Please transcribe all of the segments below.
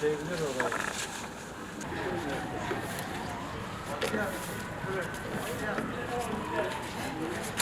Sevgiler olayı. Yeah.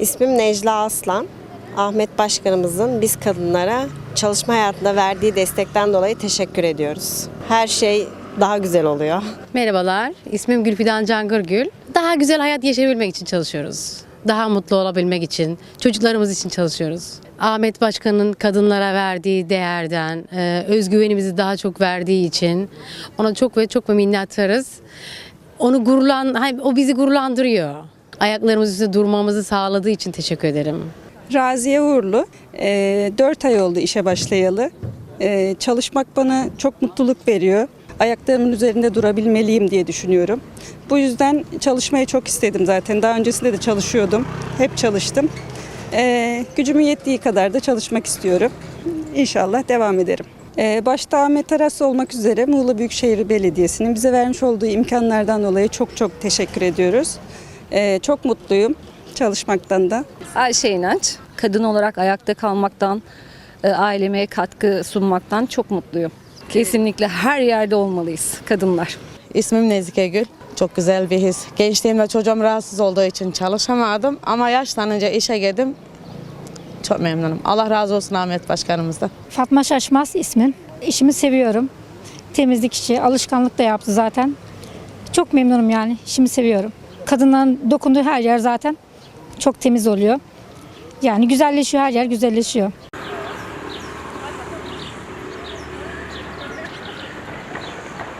İsmim Necla Aslan. Ahmet Başkanımızın biz kadınlara çalışma hayatında verdiği destekten dolayı teşekkür ediyoruz. Her şey daha güzel oluyor. Merhabalar, ismim Gülfidan Cangırgül. Daha güzel hayat yaşayabilmek için çalışıyoruz. Daha mutlu olabilmek için, çocuklarımız için çalışıyoruz. Ahmet Başkan'ın kadınlara verdiği değerden, e, özgüvenimizi daha çok verdiği için ona çok ve çok minnettarız. Onu gururlan, o bizi gururlandırıyor. Ayaklarımız üstünde durmamızı sağladığı için teşekkür ederim. Raziye Uğurlu. 4 ay oldu işe başlayalı. Ee, çalışmak bana çok mutluluk veriyor. Ayaklarımın üzerinde durabilmeliyim diye düşünüyorum. Bu yüzden çalışmayı çok istedim zaten. Daha öncesinde de çalışıyordum. Hep çalıştım. Ee, gücümün yettiği kadar da çalışmak istiyorum. İnşallah devam ederim. Ee, başta Ahmet Aras olmak üzere Muğla Büyükşehir Belediyesi'nin bize vermiş olduğu imkanlardan dolayı çok çok teşekkür ediyoruz. Ee, çok mutluyum çalışmaktan da. Ayşe İnanç. Kadın olarak ayakta kalmaktan, e, aileme katkı sunmaktan çok mutluyum. Kesinlikle her yerde olmalıyız kadınlar. İsmim Nezike Gül. Çok güzel bir his. Gençliğimde çocuğum rahatsız olduğu için çalışamadım ama yaşlanınca işe girdim. Çok memnunum. Allah razı olsun Ahmet Başkanımızdan. Fatma Şaşmaz ismim. İşimi seviyorum. Temizlik işi, alışkanlık da yaptı zaten. Çok memnunum yani, işimi seviyorum. Kadınların dokunduğu her yer zaten çok temiz oluyor. Yani güzelleşiyor, her yer güzelleşiyor.